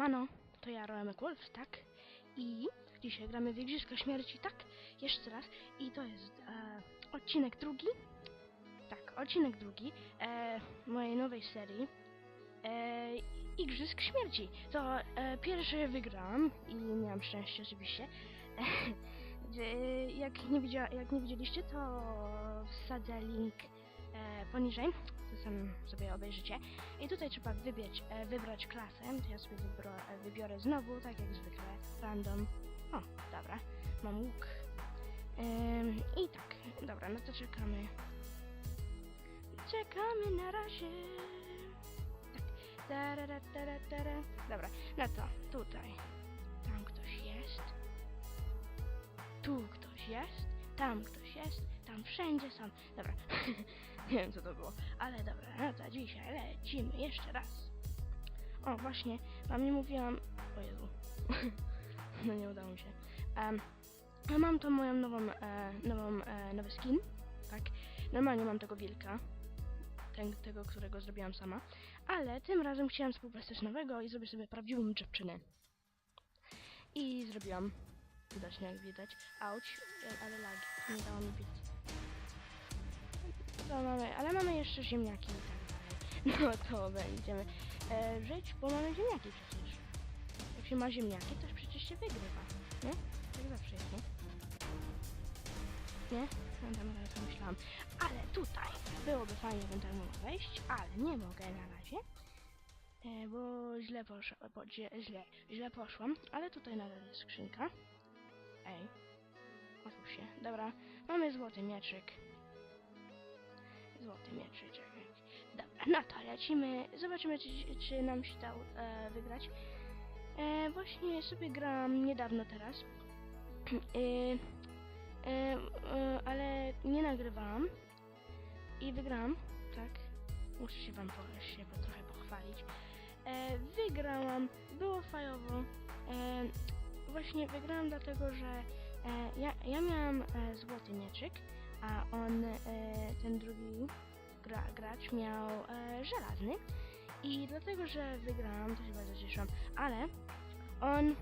Siemano, to ja Roemek Wolf, tak? I dzisiaj gramy w Igrzyska Śmierci, tak? Jeszcze raz. I to jest e, odcinek drugi. Tak, odcinek drugi e, mojej nowej serii. E, Igrzysk Śmierci. To e, pierwszy wygrałam i miałam szczęście oczywiście. E, jak, nie jak nie widzieliście, to wsadzę link poniżej. To sam sobie obejrzycie. I tutaj trzeba wybrać, e, wybrać klasę. To ja sobie wybro, e, wybiorę znowu, tak jak zwykle, random. O, dobra, mam łuk. I tak, dobra, no to czekamy. Czekamy na razie. Tak, tarara, tara, tara. Dobra, no to tutaj. Tam ktoś jest. Tu ktoś jest. Tam ktoś jest. Tam wszędzie są. Dobra, nie wiem co to było, ale dobra, no to dzisiaj lecimy jeszcze raz. O, właśnie, wam nie mówiłam... O Jezu. no nie udało mi się. Um, mam tą moją nową, e, nową, e, nowy skin, tak? Normalnie mam tego wilka, ten, tego, którego zrobiłam sama, ale tym razem chciałam spróbować coś nowego i zrobię sobie prawdziwą dziewczynę. I zrobiłam. Widocznie jak widać. Auć, ale lagi. Nie dało mi biec. To mamy, ale mamy jeszcze ziemniaki i tak dalej. No to będziemy e, żyć, bo mamy ziemniaki przecież. Jak się ma ziemniaki, to przecież się wygrywa. Nie? Tak zawsze jest, nie? Nie? No tam to myślałam. Ale tutaj byłoby fajnie, bym tam mogła wejść, ale nie mogę na razie. E, bo źle poszło, bo źle, źle poszłam, ale tutaj nadal jest skrzynka. Się. Dobra, mamy złoty mieczyk. Złoty mieczyczek. Dobra, no to lecimy. Zobaczymy, czy, czy nam się dało e, wygrać. E, właśnie sobie grałam niedawno teraz. E, e, e, ale nie nagrywałam. I wygrałam, tak. Muszę się wam się trochę pochwalić. E, wygrałam, było fajowo. E, właśnie wygrałam dlatego, że ja, ja miałam e, złoty mieczyk, a on, e, ten drugi gra, gracz miał e, żelazny. I dlatego, że wygrałam, to się bardzo cieszyłam. Ale on,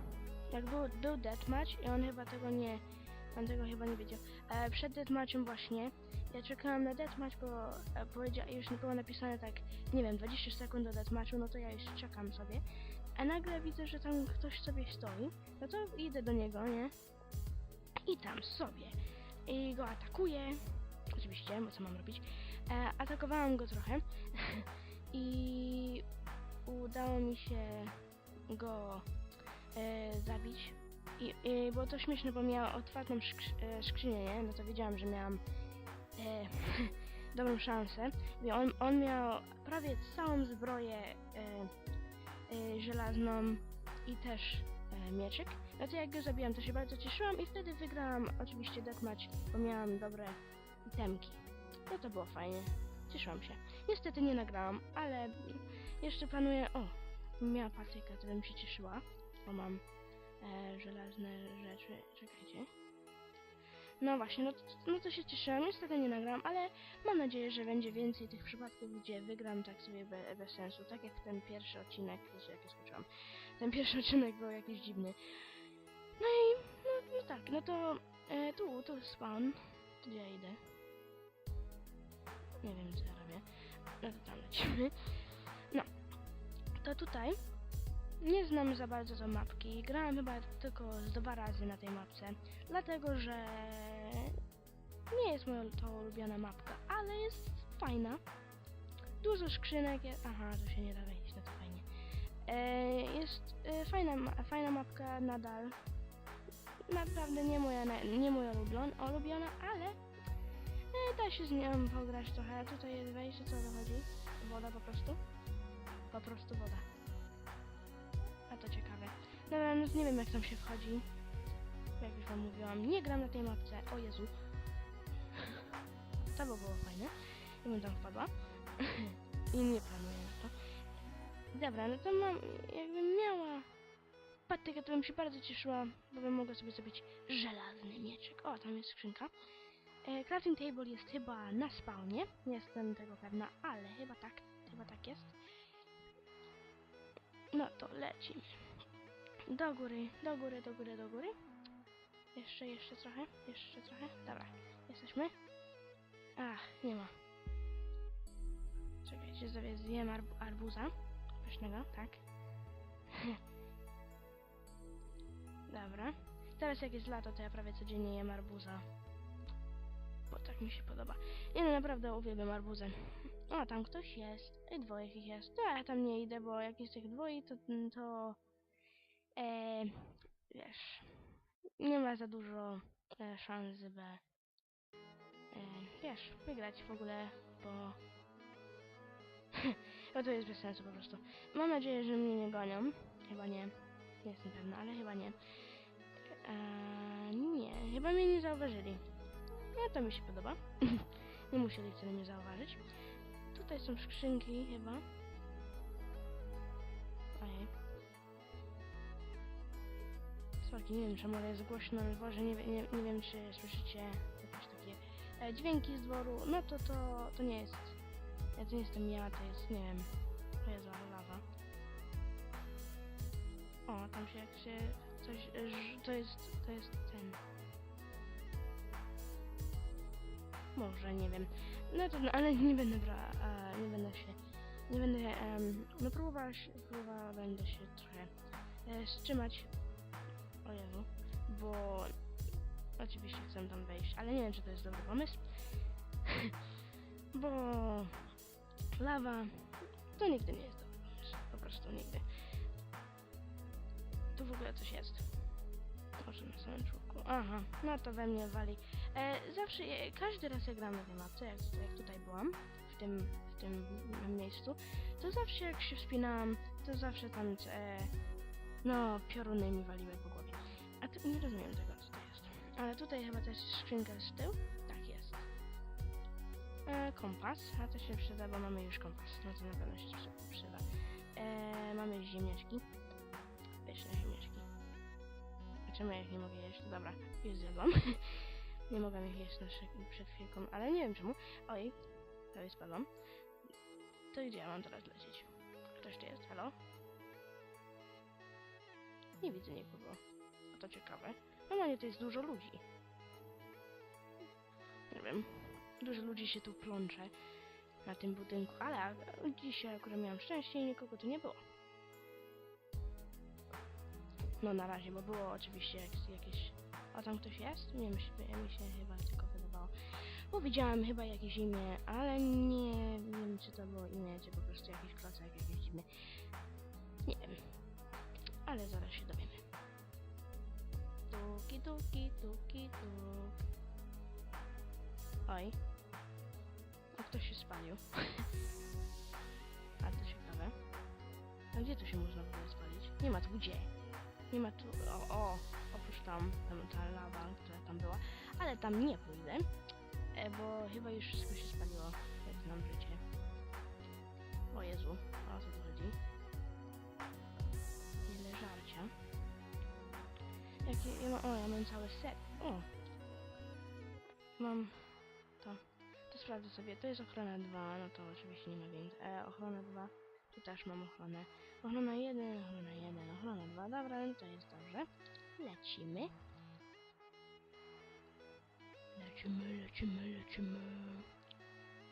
jak był, był deathmatch i on chyba tego nie, on tego chyba nie wiedział. E, przed deathmatchem właśnie, ja czekałam na deathmatch, bo e, powiedział, już było napisane tak, nie wiem, 20 sekund do deathmatchu, no to ja już czekam sobie. A nagle widzę, że tam ktoś sobie stoi, no to idę do niego, nie? I tam sobie. I go atakuję. Oczywiście, bo co mam robić? E, atakowałam go trochę. I udało mi się go e, zabić. I, I było to śmieszne, bo miała otwartą skrzy e, skrzynię, nie? No to wiedziałam, że miałam e, dobrą szansę. I on, on miał prawie całą zbroję e, e, żelazną i też mieczyk. No to jak go zabiłam, to się bardzo cieszyłam i wtedy wygrałam oczywiście deathmatch, bo miałam dobre itemki. No to było fajnie. Cieszyłam się. Niestety nie nagrałam, ale jeszcze planuję... O! Miała patykę, to bym się cieszyła, bo mam e, żelazne rzeczy. Czekajcie. No właśnie, no to, no to się cieszyłam. Niestety nie nagrałam, ale mam nadzieję, że będzie więcej tych przypadków, gdzie wygram tak sobie be, bez sensu. Tak jak ten pierwszy odcinek, Jezu, jak ja skończyłam. Ten pierwszy odcinek był jakiś dziwny. No i, no, no tak, no to e, tu, tu spawn. Gdzie ja idę? Nie wiem, co ja robię. No to tam lecimy. No, to tutaj nie znam za bardzo tej mapki. Grałem chyba tylko z dwa razy na tej mapce, dlatego że nie jest moja to ulubiona mapka, ale jest fajna. Dużo skrzynek jest... Aha, tu się nie da wejść, no to fajnie. E, jest e, fajna, ma- fajna mapka nadal. Naprawdę nie moja, nie moja ulubiona, ulubiona ale e, da się z nią pograć trochę. Tutaj jest wejście, co dochodzi? Woda po prostu? Po prostu woda. A to ciekawe. Dobra, no nie wiem jak tam się wchodzi. Jak już wam mówiłam, nie gram na tej mapce. O Jezu. To by było fajne. Jakbym tam wpadła. I nie planuję. Dobra, no to mam, jakbym miała patykę, to bym się bardzo cieszyła, bo bym mogła sobie zrobić żelazny mieczyk. O, tam jest skrzynka. E, crafting table jest chyba na spawnie. Nie jestem tego pewna, ale chyba tak. Chyba tak jest. No to lecimy. Do góry, do góry, do góry, do góry. Jeszcze, jeszcze trochę, jeszcze trochę. Dobra, jesteśmy. Ach, nie ma. Czekajcie, sobie zjem arb arbuza. Pysznego, tak. Dobra. Teraz jak jest lato, to ja prawie codziennie jem arbuza. Bo tak mi się podoba. Nie no, naprawdę uwielbiam arbuzy. O, tam ktoś jest. I dwoje ich jest. To ja tam nie idę, bo jak jest tych dwoje, to... to e, wiesz... Nie ma za dużo e, szans, żeby... E, wiesz, wygrać w ogóle, bo... bo to jest bez sensu po prostu. Mam nadzieję, że mnie nie gonią. Chyba nie. Nie jestem pewna, ale chyba nie. Eee, nie, chyba mnie nie zauważyli. No to mi się podoba. nie musieli wcale mnie zauważyć. Tutaj są skrzynki chyba. Ojej. Słuchajcie, nie wiem czemu, ale jest głośno na dworze, nie, nie, nie wiem czy słyszycie jakieś takie e, dźwięki z dworu. No to to, to nie jest. Ja to jestem ja, to jest, nie wiem. To jest lawa. O, tam się jak się coś, e, to jest, to jest ten. Może, nie wiem. No to, no, ale nie będę brała, nie będę się, nie będę, em, no próbowała próbowała będę się trochę e, wstrzymać. O Jezu, bo oczywiście chcę tam wejść, ale nie wiem, czy to jest dobry pomysł. bo lawa to nigdy nie jest dobry pomysł, po prostu nigdy. Tu w ogóle coś jest. Może na samym czubku. Aha, no to we mnie wali. E, zawsze, e, każdy raz jak gram na tej mapce, jak, jak tutaj byłam, w tym, w tym miejscu, to zawsze jak się wspinałam, to zawsze tam, e, no, pioruny mi waliły po głowie. A tu nie rozumiem tego, co to jest. Ale tutaj chyba to jest skrzynka z tyłu? E, kompas, a to się przyda, bo mamy już kompas. No to na pewno się przy- przyda. E, mamy ziemniaczki. Pyszne ziemniaczki. A czemu ja ich nie mogę jeść? Dobra, już zjadłam. nie mogłam ich jeść na przed chwilką, ale nie wiem czemu. Oj, prawie spadłam. To gdzie ja mam teraz lecieć? Ktoś tu jest, halo? Nie widzę nikogo. A to ciekawe. Normalnie to jest dużo ludzi. Dużo ludzi się tu plącze na tym budynku, ale dzisiaj akurat miałam szczęście i nikogo tu nie było. No na razie, bo było oczywiście jak, jakieś... A tam ktoś jest? Nie mi się, mi się chyba tylko wydawało. Bo widziałam chyba jakieś imię, ale nie wiem czy to było imię, czy po prostu jakiś klocek, jakiś dziwny. Nie wiem. Ale zaraz się dowiemy. Tuki, tuki, tuki, tuk. Oj. Ktoś się spalił. A to ciekawe. A gdzie tu się można w ogóle spalić? Nie ma tu gdzie. Nie ma tu... O, o. Oprócz tam, tam ta lawa, która tam była. Ale tam nie pójdę. E, bo chyba już wszystko się spaliło, jak znam życie. O Jezu, o co tu chodzi? Ile żarcia. Jakie, o, ja mam cały set. O! Mam to. Sprawdzę sobie. To jest ochrona 2, no to oczywiście nie ma więcej. E, ochrona 2. Tu też mam ochronę. Ochrona 1, ochrona 1, ochrona 2. Dobra, no to jest dobrze. Lecimy. Lecimy, lecimy, lecimy.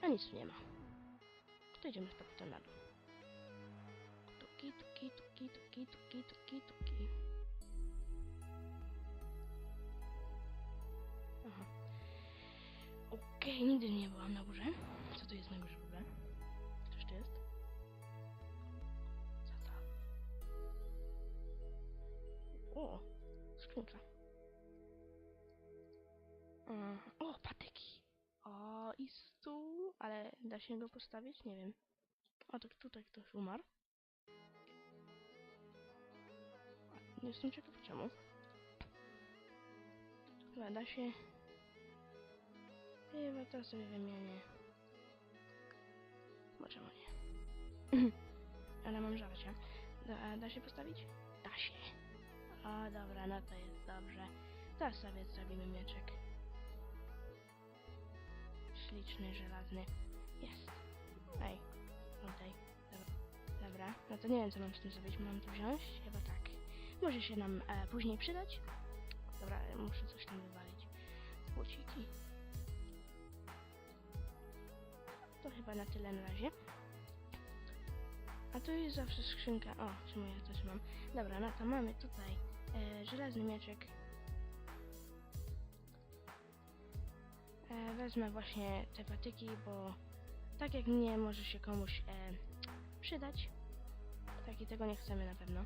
A nic tu nie ma. To idziemy z powrotem na dół. Tuki, tuki, tuki, tuki, tuki, tuki, tuki. Nigdy nie byłam na górze. Co tu jest na górze w ogóle? Ktoś tu jest? Co to? O, skrzynka. Mm, O, patyki. O, i stół. Ale da się go postawić? Nie wiem. O, tak tutaj ktoś umarł. Jestem ciekaw czemu. Chyba da się... Chyba to sobie wymienię. Bo czemu nie? Ale mam żarcia. Da, da się postawić? Da się. O, dobra, no to jest dobrze. To sobie zrobimy mieczek. Śliczny, żelazny. Jest. Ej, oddaj. Dobra. Dobra, no to nie wiem co mam z tym zrobić. Mam to wziąć? Chyba tak. Może się nam e, później przydać. Dobra, muszę coś tam wywalić. Płociki. To chyba na tyle na razie. A tu jest zawsze skrzynka. O, czemu ja też mam? Dobra, no to mamy tutaj e, żelazny mieczek. E, wezmę właśnie te patyki, bo tak jak mnie może się komuś e, przydać. Tak i tego nie chcemy na pewno.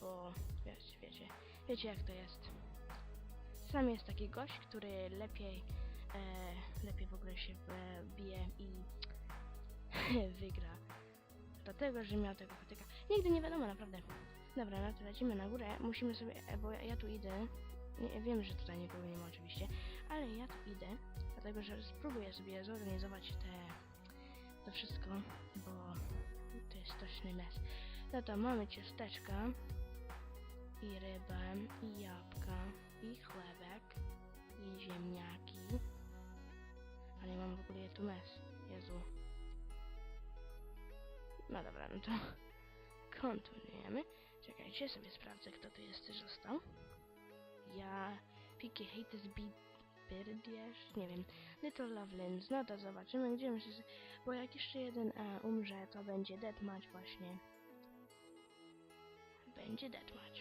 Bo wiecie, wiecie, wiecie jak to jest. Sam jest taki gość, który lepiej, e, lepiej w ogóle się bije i wygra. Dlatego, że miał tego patyka. Nigdy nie wiadomo, naprawdę. Dobra, no to lecimy na górę. Musimy sobie, e, bo ja, ja tu idę. Nie, wiem, że tutaj nikogo nie ma oczywiście, ale ja tu idę, dlatego, że spróbuję sobie zorganizować te, to wszystko, bo to jest straszny mes. No to mamy ciasteczka i rybę, i jabłka, i chlebek, i ziemniaki. Ja mam w ogóle tu mes. Jezu. No dobra, no to kontynuujemy. Czekajcie, sobie sprawdzę, kto tu jeszcze został. Ja, Piki Hates Birdiesz, nie wiem, Little Lovelins, no to zobaczymy, gdzie my się... z- Bo jak jeszcze jeden e, umrze, to będzie deathmatch właśnie. Będzie deathmatch.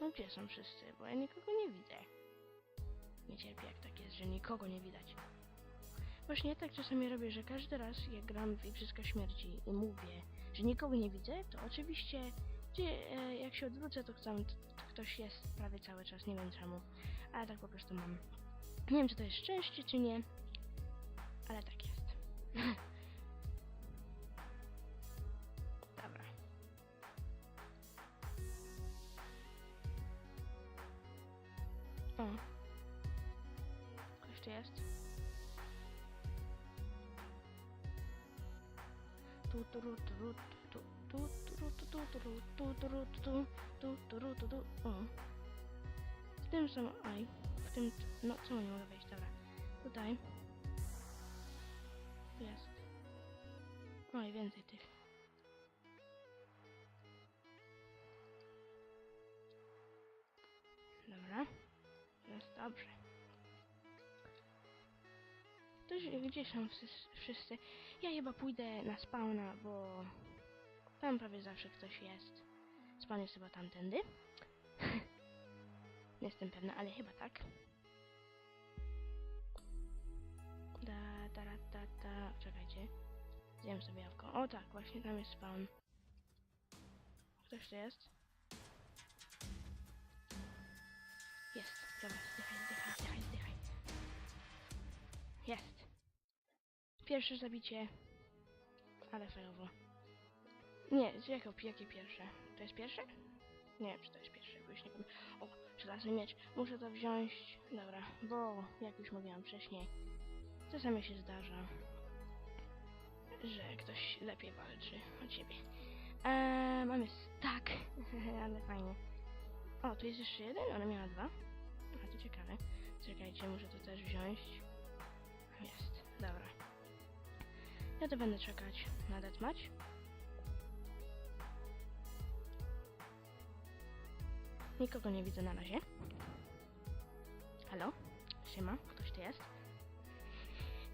No gdzie są wszyscy? Bo ja nikogo nie widzę. Nie cierpię jak tak jest, że nikogo nie widać. Właśnie tak czasami robię, że każdy raz jak gram w Igrzyska Śmierci i mówię, że nikogo nie widzę, to oczywiście gdzie, e, jak się odwrócę, to, chcę, to, to ktoś jest prawie cały czas, nie wiem czemu. Ale tak po prostu mam. Nie wiem, czy to jest szczęście, czy nie, ale tak jest. Dobra. O. Ktoś tu jest? O. W tym są... Aj. W tym... No, czemu nie mogę wejść? Dobra. Tutaj. Tu jest. Oj, więcej tych. Dobra. Jest dobrze. Gdzie są wszys- wszyscy? Ja chyba pójdę na spawna, bo tam prawie zawsze ktoś jest. Spawn jest chyba tamtędy. Nie jestem pewna, ale chyba tak. Da, da, da, da, da. Czekajcie. Zjem sobie jawko. O tak, właśnie tam jest spawn. Ktoś tu jest? Jest. Dobra, zdychaj, zdychaj, zdychaj, zdychaj. Jest. Pierwsze zabicie. Ale fajowo. Nie, jakie, jakie pierwsze? To jest pierwsze? Nie wiem, czy to jest pierwsze, bo już nie wiem. O, żelazny miecz. Muszę to wziąć. Dobra, bo jak już mówiłam wcześniej, czasami się zdarza, że ktoś lepiej walczy od ciebie. Eee, mamy stack, ale fajnie. O, tu jest jeszcze jeden? Ona miała dwa? A, to ciekawe. Czekajcie, muszę to też wziąć. Jest, dobra. Ja to będę czekać na deathmatch. Nikogo nie widzę na razie. Halo? Siema, ktoś tu jest?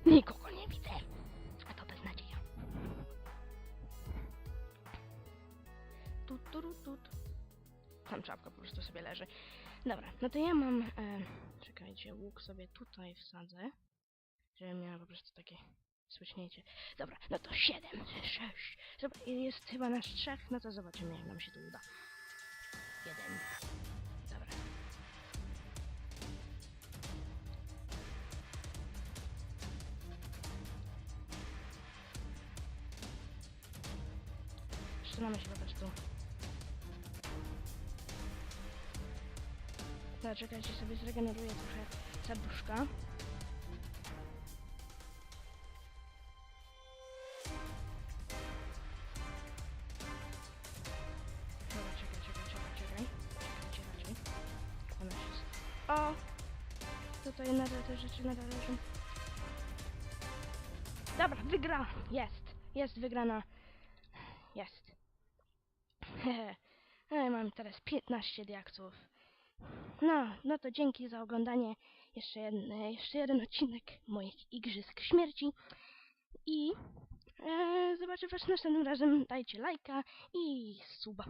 Nikogo nie widzę. A to beznadzieja. Tut, tut, tut. Tam czapka po prostu sobie leży. Dobra, no to ja mam... E, czekajcie, łuk sobie tutaj wsadzę. Żebym miała po prostu takie słyszniejcie. Dobra, no to 7, 6. Zobacz, jest chyba nasz trzech, no to zobaczymy jak nam się to uda. Jeden. Dobra. Trzymamy się po prostu. Dobra, czekajcie, sobie zregeneruję trochę serduszka. O! Tutaj nadal te rzeczy nadal leżą. Dobra, wygra! Jest! Jest wygrana. Jest. No i mam teraz 15 diaksów. No, no to dzięki za oglądanie. Jeszcze jeden, jeszcze jeden odcinek moich Igrzysk Śmierci. I e, zobaczę was następnym razem. Dajcie lajka i suba.